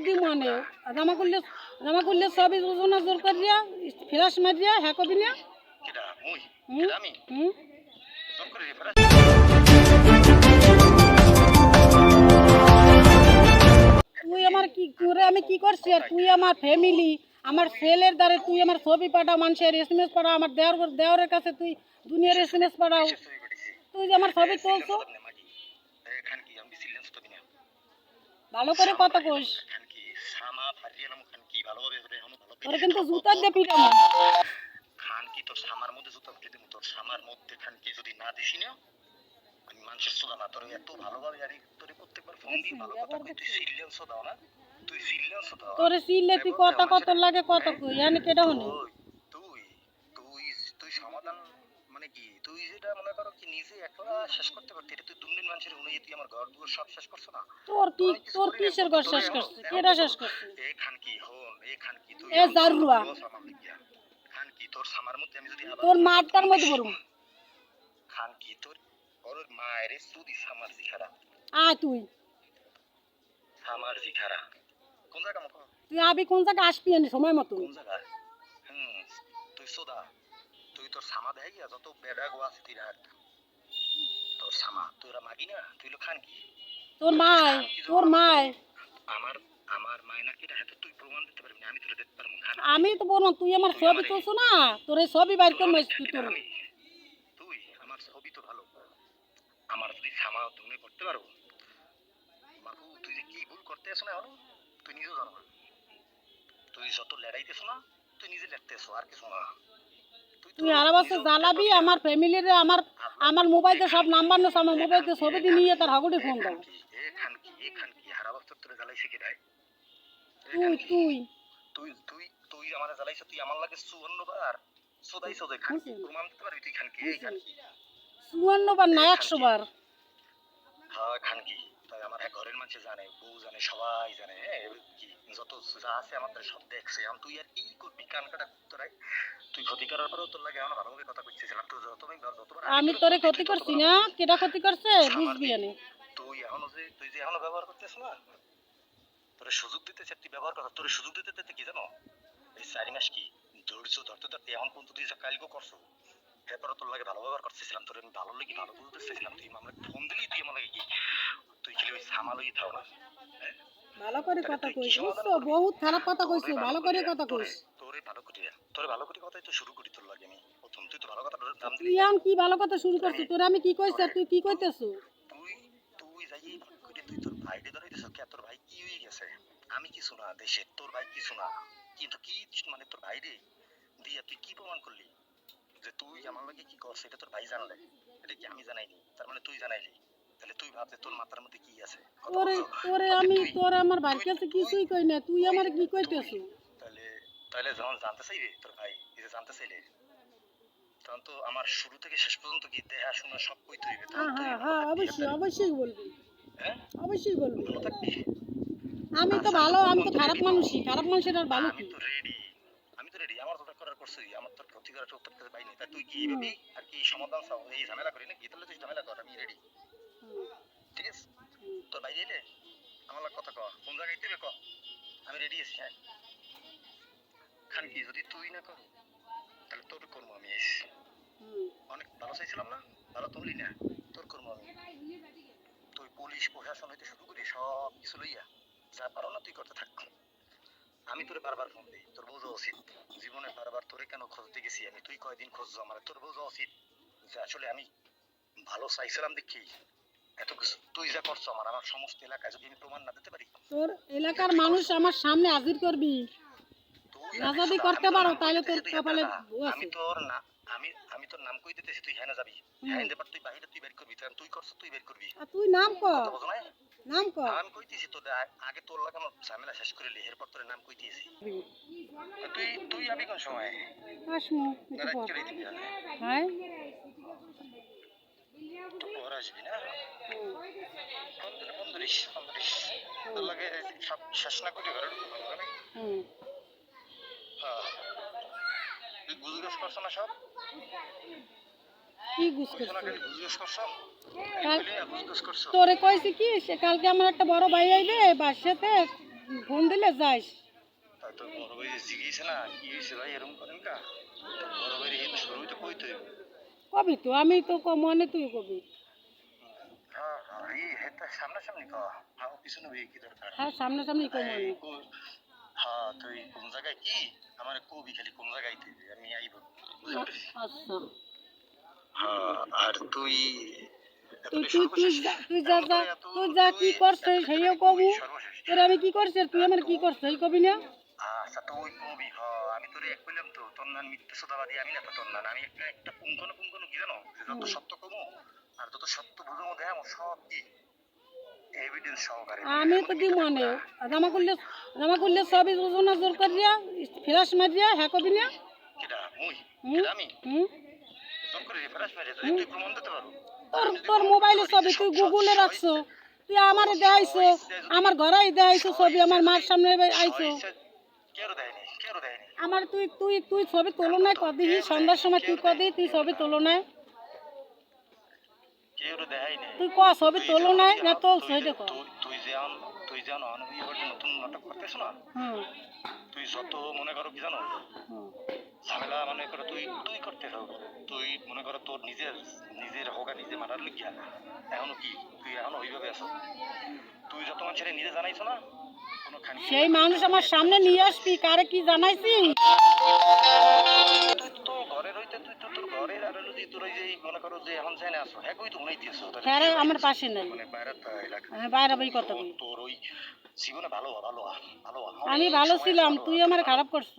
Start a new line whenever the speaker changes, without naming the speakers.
কি মানে জামা করলে জামা করলে সবই ওজনা জোর করিয়া ফ্লাশ মারিয়া হ্যাঁ কবি না
কেডা মুই
হুম?
কেডা আমি
হুম
জোর করে রেফারেন্স
তুই আমার কি করে আমি কি করছি আর তুই আমার ফ্যামিলি আমার ছেলের দ্বারা তুই আমার ছবি পাঠাও মানুষের এস এম এস পাঠাও আমার দেওয়ার দেওয়ারের কাছে তুই দুনিয়ার এস এম এস পাঠাও
ছবি করেছি
তুই যে আমার ছবি তুলছো
মাগি এখান কি আমি সিলেন্স তো দিনা
ভালো করে কথা কইস তোর কিন্তু জুতা দিয়ে পিটানো
খান কি তোর সামার মধ্যে জুতা উঠে তোর সামার মধ্যে খান কি যদি না দিছি না আমি মানুষের সোদা না তোর এত ভালোভাবে আর তোর প্রত্যেকবার ফোন দিয়ে ভালো কথা কই তুই সিলিয়ান্সও দাও না তুই সিলিয়ান্সও দাও
তোর তুই কথা কত লাগে কত কই জানি কেটা হনি
তুই তুই তুই তুই সমাধান মানে কি তুই যেটা মনে করো কি নিজে একলা শেষ করতে পারতি এটা তুই দুনিয়ার মানুষের অনুযায়ী তুই আমার ঘর দুয়ার সব শেষ করছ না?
তোর কি তোর কিসের ঘর শেষ করছে কেটা শেষ করছে?
এই খান কি হন এই খান কি তুই
এ জারুয়া।
খান কি তোর সামার মধ্যে আমি যদি
তোর মাঠটার মধ্যে পড়ুম।
খান কি তোর ওর মায়ের সুদি সামার জিখারা।
আয় তুই।
সামার জিখারা। কোন জায়গা মতো?
তুই আবি কোন জায়গায় আসবি আনি সময় মতো?
কোন জায়গা তুই তোর সামা গিয়া যত বেড়া গো আছে তোর সামা মাগি না? তুই লো খান কি?
তোর তোর
আমার আমার এটা তুই প্রমাণ দিতে পারবি না? আমি তোরা দেখতে পারব খান।
আমি তো বললাম তুই আমার ছবি তুলছো না। তোর এই ছবি বাইর করে তুই তোর
তুই আমার ছবি তো ভালো। আমার যদি সামা তুমি করতে পারো বাবু তুই যে কি ভুল করতে আসো না তুই নিজেও জানো তুই যত লড়াইতেছো না তুই নিজে লড়তেছো আর কিছু না।
তুই আর বছর জ্বালাবি আমার ফ্যামিলির আমার আমার মোবাইলে সব নাম্বার নেস আমার মোবাইলে ছবি দিয়ে নিয়ে তার হাগুড়ি ফোন
রে?
তুই তুই।
তুই তুই তুই আমার জ্বালাইছ তুই আমার লাগে চুয়ান্ন বার সদাই সদাই খান? প্রমাণ দিতে পারবি তুই খান কি এই খান কি?
চুয়ান্ন বার না একশো বার
হ্যাঁ খান কি? আমার ঘরের মানুষ জানে বউ জানে সবাই জানে কি? যত যা আছে আমাদের সব দেখছে। এখন তুই আর কি করবি? কান কাটা তোরাই তুই ক্ষতি করার পরেও তোর লাগে ভালোভাবে কথা তো যতবার
আমি তোরে ক্ষতি করছি না। কেটা ক্ষতি করছে? বুঝবি আনি
তুই এখনও যে তুই যে এখনও ব্যবহার করতেছ না? তোরে সুযোগ দিতে চাই তুই ব্যবহার কর তোরে সুযোগ দিতে দিতে কি জানো? এই চারি মাস কি ধৈর্য ধরতে ধরতে এখন পর্যন্ত তুই যা কালকে করছ এরপরে তোর লাগে ভালো ব্যবহার করতেছিলাম। তোর আমি ভালো লাগি ভালো বলতে চাইছিলাম। তুই ফোন দিলি তুই আমার লাগে কি তুই খালি ওই সামালই থাও না হ্যাঁ?
ভালো করে কথা কইস বুঝছ? বহুত খারাপ কথা ভালো করে কথা কইস।
তোরে ভালো করি তোরে ভালো করি কথাই তো শুরু করি তোর লাগে আমি প্রথম তুই তো ভালো কথা দাম
তুই এখন কি ভালো কথা শুরু করছিস? তোরে আমি কি কইছি তুই কি কইতেছ?
তুই তুই যাই তুই তোর ধরাইতেছ কে? তোর ভাই কি হয়ে গেছে? আমি কিছু না দেশে তোর ভাই কিছু না। কিন্তু কি মানে তোর ভাই রে দিয়া তুই কি প্রমাণ করলি? যে তুই আমার লাগে কি করছ এটা তোর ভাই জানলে। এটা কি আমি জানাইনি? তার মানে তুই জানাইলি। তাহলে তুই ভাবতে তোর মাথার মধ্যে কি আছে?
আমি তোরে আমার কাছে কিছুই কই না তুই আমার কি কইতেছ?
তাহলে তাহলে যখন জানতে চাইবে তোর ভাই এই যে জানতে চাইলে তখন তো আমার শুরু থেকে শেষ পর্যন্ত কি দেখা শোনা সব কইতে হইবে
হ্যাঁ হ্যাঁ হ্যাঁ অবশ্যই অবশ্যই বলবি।
হ্যাঁ?
অবশ্যই বলবি। আমি তো ভালো আমি তো খারাপ মানুষই খারাপ মানুষের আর ভালো
আমি
কি?
তো রেডি আমি তো রেডি আমার তো করার করছি আমার তো ক্ষতি করার উত্তর কাছে পাইনি তাই তুই কি ভাবি আর কি সমাধান চাও? এই ঝামেলা করি না কি তাহলে তুই ঝামেলা কর আমি রেডি তোর বাইরে এলে? আমার কথা কর কোন জায়গায় দিবে ক? আমি রেডি আছি হ্যাঁ। খান কি, যদি তুই না কর, তাহলে তোর করব আমি এসে অনেক ভালো চাইছিলাম না? ভালো তুললি না। তোর করব আমি। তুই পুলিশ, প্রশাসন হইতে শুরু করি সব কিছু লইয়া, যা পারো না তুই করতে থাক। আমি তোরে বারবার ফোন দিই, তোর বোঝা উচিত। জীবনে বারবার তোরে কেন খুঁজতে গেছি আমি? তুই কয়দিন খুঁজছো? আমার তোর বোঝা উচিত। যে আসলে আমি ভালো চাইছিলাম দেখি। এত কিছু তুই যা করছ আমার আমার সমস্ত এলাকায় যদি আমি প্রমাণ না দিতে পারি?
তোর এলাকার মানুষ আমার সামনে হাজির করবি। না যদি করতে পারো,
নাম
তাহলে তোর কপালে।
আমি তোর না আমি আমি তোর নাম কই দিতেছি তুই হ্যাঁ যাবি। হ্যাঁ দেবার তুই বাইরে তুই বের করবি কারণ তুই করছ তুই বের করবি।
তুই নাম কর। নাম কর।
আমি কইতেছি তোর আ- আগে তোর লাগে আমার ঝামেলা শেষ করে লি এরপর তোর নাম কইতেছি। তুই তুই আমি কোন সময়?
আসমু। হ্যাঁ
তো আসবি না? তোর লাগে সব শেষ না করি ঘরে। হ্যাঁ। তুই গুজগাছ করছ না সব?
কি তোরে কইছি কি সে কালকে আমার একটা বড় ভাই আইবে বাসাতে ফোন দিলে যাইস।
তা তোর বড় ভাই জিজ্ঞেস না? কি হয়েছে ভাই? এরকম করেন কা? বড় ভাই শুরু হইতে কইতে হইব।
কবি তো? আমি তো ক- মনে তুই কবি।
হ্যাঁ সামনাসামনি কো
মনে।
হ্যাঁ তুই কোন জায়গায়? কি? আমার কবি খালি কোন জায়গায় আমি আইব।
আচ্ছা।
হ্যাঁ আর তুই
তুই তুই তুই যা- তুই যা যা তুই যা কি করছিস সেইও
বেশি
তোর আমি কি করছি তুই আমার কি করছিস? কবি না?
আচ্ছা তুই কবি হ আমি তোরে এক কইলাম তো তোর নাম মিথ্যে সদাবাদী আমি না তো তোর নাম আমি একটা একটা পুঙ্খানো পুঙ্খানো কি জানো? যত সত্য কমো আর যত সত্য বুঝো দেয় আমার সব কি? এভিডেন্স সহকারে।
আমি তো দি মনে? জামা করলে জামা করলে সবই ওজনা জোর করিয়া ফ্লাশ মারিয়া হ্যাঁ কবি না?
কেডা? মুই? কেডা আমি?
হুম?
জোর করে রেফারেন্স মেরে তুই তুই প্রমাণ দিতে পারো।
তোর তোর মোবাইলে ছবি তুই গুগলে রাখছো তুই আমারে দেখাইছো আমার ঘরে দেখাইছো ছবি আমার মার সামনে আইছো। আমার তুই তুই তুই ছবি তোলো নাই কদিহি সন্ধ্যার সময় তুই কদি তুই ছবি তোলো নাই তুই ক ছবি তোলো নাই না তো সেটা কর
তুই তুই যে তুই জানো আমি নতুন নাটক করতেছ না? তুই যত মনে করো কি জানো? ঝামেলা মনে করো তুই তুই করতে থাকো। তুই মনে করো তোর নিজের নিজের হোগা নিজে মারার লিখিয়া এখনও কি? তুই এখনও ওইভাবে আছো? তুই যত মানুষের নিজে জানাইছো না
সেই মানুষ আমার সামনে নিয়ে আসবি, কারে কি জানাইছি?
হ্যাঁ
আমার পাশে নাই।
বাইরে
বই কত আমি ভালো ছিলাম, তুই আমার খারাপ করছ।